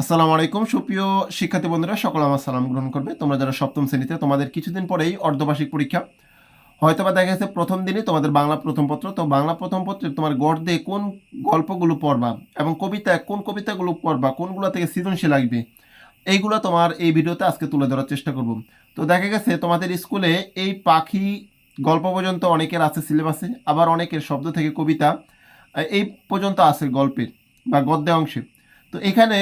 আসসালামু আলাইকুম। সুপ্রিয় শিক্ষার্থী বন্ধুরা, সকল আমার সালাম গ্রহণ করবে। তোমরা যারা সপ্তম শ্রেণীতে, তোমাদের কিছুদিন পরেই অর্ধবার্ষিক পরীক্ষা। হয়তো বা দেখা গেছে প্রথম দিনই তোমাদের বাংলা প্রথম পত্র। তো বাংলা প্রথম পত্রে তোমার গড় দিয়ে কোন গল্পগুলো পড়বা এবং কবিতায় কোন কবিতাগুলো পড়বা, কোনগুলো থেকে সৃজনশীল লাগবে, এইগুলো তোমার এই ভিডিওতে আজকে তুলে ধরার চেষ্টা করব। তো দেখা গেছে তোমাদের স্কুলে এই পাখি গল্প পর্যন্ত অনেকের আছে সিলেবাসে, আবার অনেকের শব্দ থেকে কবিতা, এই পর্যন্ত আছে গল্পের বা গদ্যে অংশে। তো এখানে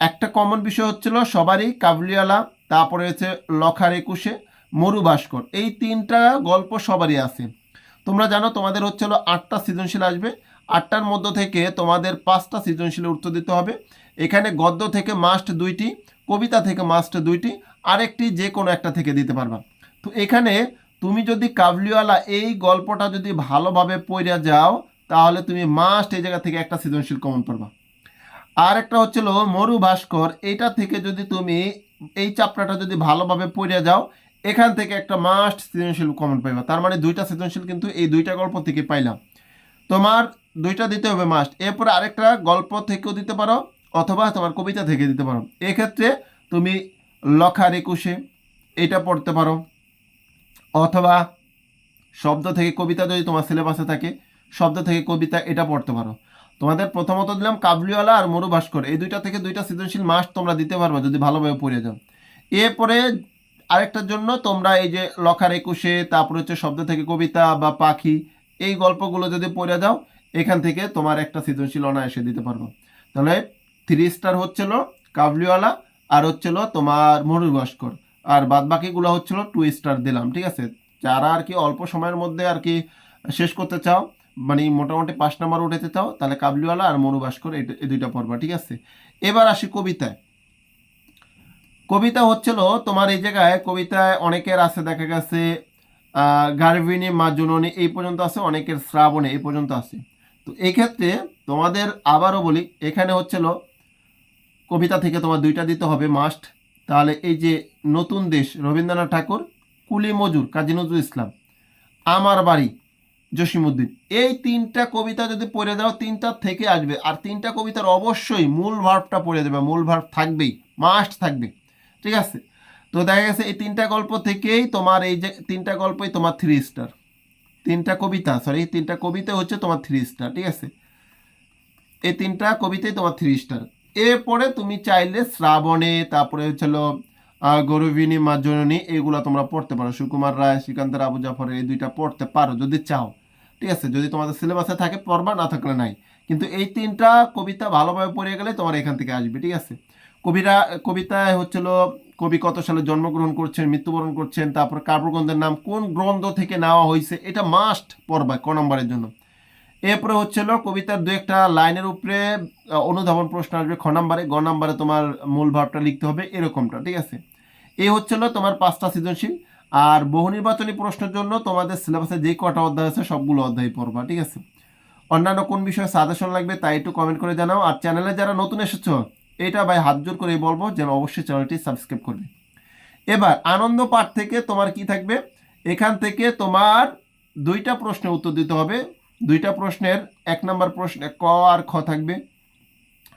একটা কমন বিষয় হচ্ছিল সবারই কাবুলিওয়ালা, তারপরে হচ্ছে লখার একুশে মরু ভাস্কর এই তিনটা গল্প সবারই আছে। তোমরা জানো তোমাদের হচ্ছিল আটটা সৃজনশীল আসবে। আটটার মধ্য থেকে তোমাদের পাঁচটা সৃজনশীলের উত্তর দিতে হবে। এখানে গদ্য থেকে মাস্ট দুইটি, কবিতা থেকে মাস্ট দুইটি, আরেকটি যে কোনো একটা থেকে দিতে পারবা। তো এখানে তুমি যদি কাবলিওয়ালা এই গল্পটা যদি ভালোভাবে পড়ে যাও, তাহলে তুমি মাস্ট এই জায়গা থেকে একটা সৃজনশীল কমন পারবা আর একটা হচ্ছিল মরু ভাস্কর। এইটা থেকে যদি তুমি এই চাপড়াটা যদি ভালোভাবে পড়ে যাও, এখান থেকে একটা মাস্ট সৃজনশীল কমন পাইবা। তার মানে দুইটা সৃজনশীল কিন্তু এই দুইটা গল্প থেকে পাইলাম। তোমার দুইটা দিতে হবে মাস্ট এরপরে আরেকটা গল্প থেকেও দিতে পারো, অথবা তোমার কবিতা থেকে দিতে পারো। এক্ষেত্রে তুমি লখার একুশে এটা পড়তে পারো, অথবা শব্দ থেকে কবিতা যদি তোমার সিলেবাসে থাকে, শব্দ থেকে কবিতা এটা পড়তে পারো। তোমাদের প্রথমত দিলাম কাবলিওয়ালা আর মরু ভাস্কর। এই দুইটা থেকে দুইটা সৃজনশীল মাস তোমরা দিতে পারবে যদি ভালোভাবে পড়ে যাও। এরপরে আরেকটার জন্য তোমরা এই যে লখার একুশে, তারপরে হচ্ছে শব্দ থেকে কবিতা বা পাখি, এই গল্পগুলো যদি পড়ে যাও, এখান থেকে তোমার একটা সৃজনশীল অনায়াসে দিতে পারব। তাহলে থ্রি স্টার হচ্ছিল কাবলিওয়ালা আর হচ্ছিল তোমার মরু ভাস্কর। আর বাদ বাকিগুলো হচ্ছিল টু স্টার দিলাম, ঠিক আছে? যারা আর কি অল্প সময়ের মধ্যে আর কি শেষ করতে চাও মানে মোটামুটি পাঁচ নাম্বার উঠাতে চাও, তাহলে কাবলিওয়ালা আর মনু ভাস্কর এই দুইটা পড়বা, ঠিক আছে? এবার আসি কবিতায়। কবিতা হচ্ছিল তোমার এই জায়গায়, কবিতায় অনেকের আছে, দেখা গেছে গার্ভিনী মা জননী, এই পর্যন্ত আছে, অনেকের শ্রাবণে এই পর্যন্ত আছে। তো এই ক্ষেত্রে তোমাদের আবারও বলি, এখানে হচ্ছিল কবিতা থেকে তোমার দুইটা দিতে হবে মাস্ট তাহলে এই যে নতুন দেশ, রবীন্দ্রনাথ ঠাকুর কুলি মজুর কাজী নজরুল ইসলাম, আমার বাড়ি। জসিমুদ্দিন এই তিনটা কবিতা যদি পড়ে দাও, তিনটা থেকে আসবে। আর তিনটা কবিতার অবশ্যই মূল ভার্বটা পড়ে দেবে, মূল ভার্ব থাকবেই মাস্ট থাকবে ঠিক আছে? তো দেখা গেছে, এই তিনটা গল্প থেকেই তোমার এই যে, তিনটা গল্পই তোমার থ্রি স্টার তিনটা কবিতা সরি তিনটা কবিতা হচ্ছে তোমার থ্রি স্টার ঠিক আছে? এই তিনটা কবিতাই তোমার থ্রি স্টার এরপরে তুমি চাইলে শ্রাবণে, তারপরে হচ্ছিল গৌরবিনী, মা জননী, এগুলো তোমরা পড়তে পারো। সুকুমার রায় শ্রীকান্তের আবু জাফরের এই দুইটা পড়তে পারো যদি চাও। ঠিক আছে? যদি তোমাদের সিলেবাসে থাকে, পড়বা, না থাকলে নাই। কিন্তু এই তিনটা কবিতা ভালোভাবে পড়ে গেলে তোমার এখান থেকে আসবে, ঠিক আছে? কবিরা, কবিতায় হচ্ছিল, কবি কত সালে জন্মগ্রহণ করছেন, মৃত্যুবরণ করছেন, তারপর কাব্যগ্রন্থের নাম কোন গ্রন্থ থেকে নেওয়া হয়েছে, এটা মাস্ট পড়বা ক নম্বরের জন্য। এরপরে হচ্ছিল কবিতার দু একটা লাইনের উপরে অনুধাবন প্রশ্ন আসবে, খ নাম্বারে, গ নাম্বারে তোমার মূল ভাবটা লিখতে হবে এরকমটা, ঠিক আছে? এই হচ্ছিল তোমার পাঁচটা সৃজনশীল, আর বহু নির্বাচনী প্রশ্নের জন্য তোমাদের সিলেবাসে যে কটা অধ্যায় আছে সবগুলো অধ্যায় পড়বা, ঠিক আছে? অন্যান্য কোন বিষয়ে সাজেশন লাগবে তাই একটু কমেন্ট করে জানাও, আর চ্যানেলে যারা নতুন এসেছ, এটা ভাই হাত জোর করে বলব যেন অবশ্যই চ্যানেলটি সাবস্ক্রাইব করবে। এবার আনন্দ পাঠ থেকে তোমার কি থাকবে? এখান থেকে তোমার দুইটা প্রশ্নের উত্তর দিতে হবে দুইটা প্রশ্নের, এক নম্বর প্রশ্নে ক আর খ থাকবে।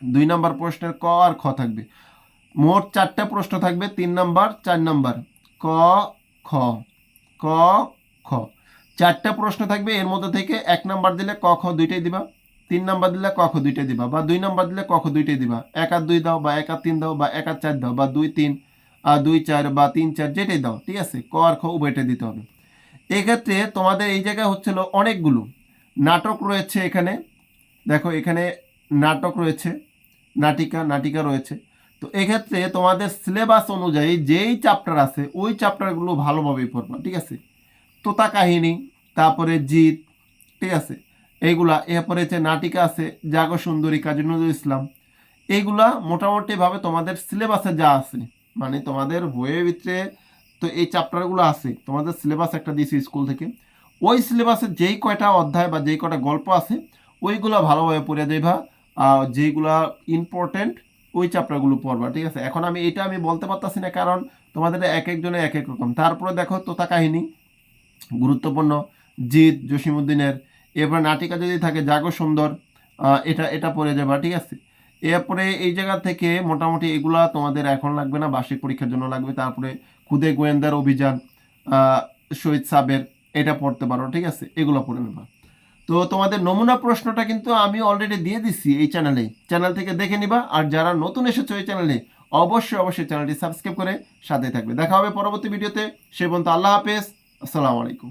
দুই নম্বর প্রশ্নের ক আর খ থাকবে। মোট চারটা প্রশ্ন থাকবে, তিন নম্বর, চার নাম্বার। ক, খ ক, খ। চারটা প্রশ্ন থাকবে, এর মধ্যে থেকে এক নাম্বার দিলে ক, খ দুইটাই দিবা। তিন নাম্বার দিলে ক, খ দুইটাই দিবা। বা দুই নাম্বার দিলে ক, খ দুইটাই দিবা। এক আর দুই দাও, বা এক আর তিন দাও, বা এক আর চার দাও, বা দুই, তিন আর দুই, চার, বা তিন, চার, যেটাই দাও, ঠিক আছে? ক আর খ উভয়টাই দিতে হবে। এক্ষেত্রে তোমাদের এই জায়গায় হচ্ছিল অনেকগুলো। নাটক রয়েছে এখানে। দেখো, এখানে নাটক রয়েছে, নাটিকা নাটিকা রয়েছে। তো এক্ষেত্রে তোমাদের সিলেবাস অনুযায়ী যেই চ্যাপ্টার আছে, ওই চ্যাপ্টারগুলো ভালোভাবে পড়বা, ঠিক আছে? তোতা কাহিনী, তারপরে জিত ঠিক আছে? এইগুলা, এরপরে যে নাটিকা আছে, জাগো সুন্দরী, কাজী নজরুল ইসলাম, এইগুলা মোটামুটিভাবে তোমাদের সিলেবাসে যা আছে মানে তোমাদের বইয়ের ভিতরে তো এই চ্যাপ্টারগুলো আছে, তোমাদের সিলেবাস একটা দিয়েছি স্কুল থেকে। ওই সিলেবাসে যেই কয়টা অধ্যায় বা যেই কয়টা গল্প আছে, ওইগুলো ভালোভাবে পড়ে দেবা। যেইগুলা ইম্পর্টেন্ট ওই চ্যাপ্টারগুলো পড়বা, ঠিক আছে? এখন আমি এটা আমি বলতে পারতাছি না, কারণ তোমাদের এক একজনের এক এক রকম। তারপরে দেখো তোতা কাহিনী, গুরুত্বপূর্ণ জিৎ জসিমুদ্দিনের এরপর নাটিকা যদি থাকে, জাগো সুন্দর এটা এটা পড়ে যাবা ঠিক আছে? এরপরে এই জায়গা থেকে মোটামুটি এগুলা তোমাদের এখন লাগবে না, বার্ষিক পরীক্ষার জন্য লাগবে। তারপরে খুদে গোয়েন্দার অভিযান শহীদ সাবের এটা পড়তে পারো, ঠিক আছে? এগুলো পড়ে নেবা তো তোমাদের নমুনা প্রশ্নটা কিন্তু আমি অলরেডি দিয়ে দিচ্ছি এই চ্যানেলে চ্যানেল থেকে দেখে নিবা, আর যারা নতুন এসেছ এই চ্যানেলে অবশ্যই অবশ্যই চ্যানেলটি সাবস্ক্রাইব করে সাথে থাকবে। দেখা হবে পরবর্তী ভিডিওতে সে পর্যন্ত আল্লাহ হাফেজ। আসসালামু আলাইকুম।